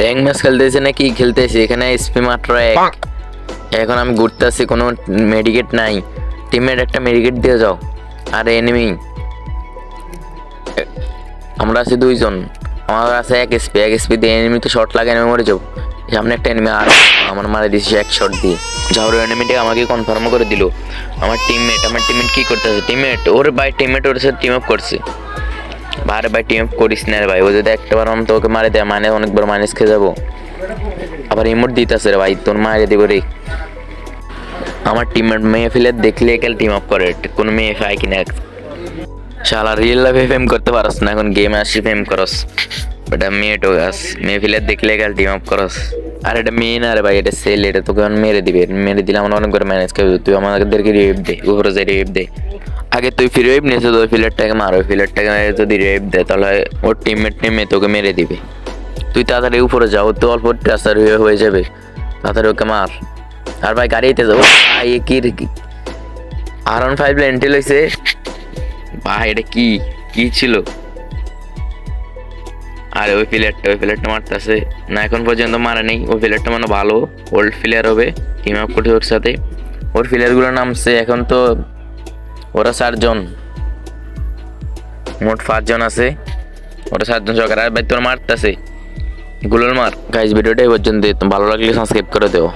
Rank match খেলতেছে নাকি? খেলতেছি। এখানে এসপি মাত্র এক। এখন আমি ঘুরতে আসছি কোনো মেডিকেট নাই। টিমের একটা মেডিকেট দিয়ে যাও। আর এনিমি আমরা আছি দুইজন। আমার আছে এক এসপি এক এসপি দিয়ে এনিমি তো শর্ট লাগে আমি মরে যাব। সামনে একটা এনিমি আর আমার মারা দিয়েছে এক শট দিয়ে। ঝাউর এনিমিটা আমাকে কনফার্ম করে দিল। আমার টিমমেট আমার টিমমেট কি করতেছে? টিমমেট ওর ভাই টিমমেট ওর সাথে টিম আপ করছে। বারে ভাই টিম করিস না রে ভাই। ও যদি একটা বার তো ওকে মারে দেয় মানে অনেকবার মাইনাস খেয়ে যাব। আবার ইমোট দিতেছে রে ভাই, তোর মারে দিব রে। আমার টিমমেট মেয়ে ফেলে দেখলে একাল টিম আপ করে। কোনো মেয়ে পায় কিনা? শালা রিয়েল লাইফে ফেম করতে পারস না, এখন গেমে আসি ফেম করস। এটা মেয়ে টোগাস মেয়ে ফেলে দেখলে একাল টিম আপ করস। আর এটা মেয়ে না রে ভাই, এটা সেল এটা তোকে মেরে দিবে। মেরে দিলে আমার অনেক করে ম্যানেজ করবে তুই আমাদেরকে রেপ দে উপরে যে রেপ দে। আগে তুই ফ্রি রেপ নিয়েছো তো ফিলারটাকে মার, ওই ফিলারটাকে যদি রেপ দেয়, তাহলে ওর টিমমেট নেমে তোকে মেরে দিবে। তুই তাড়াতাড়ি উপরে যাও তো অল্প ট্রাসার হয়ে হয়ে যাবে। তাড়াতাড়ি ওকে মার। আর ভাই, গাড়িতে যাব ভাই কি রে আর ওয়ান ফাইভ লেন্টেল হয়েছে ভাই, এটা কি কি ছিল? আর, ওই প্লেয়ারটা ওই প্লেয়ারটা মারতেছে। না, এখন পর্যন্ত মারা নেই। ওই প্লেয়ারটা মানে ভালো ওল্ড প্লেয়ার হবে। টিম আপ করছে ওর সাথে। ওর প্লেয়ারগুলো নামছে এখন তো ওরা চারজন। মোট পাঁচজন আছে। ওরা চারজন সরকার আর ভাই, তোর মারতেছে। গুলোর মার। গাইজ ভিডিওটা এই পর্যন্ত ভালো লাগলে সাবস্ক্রাইব করে দেও।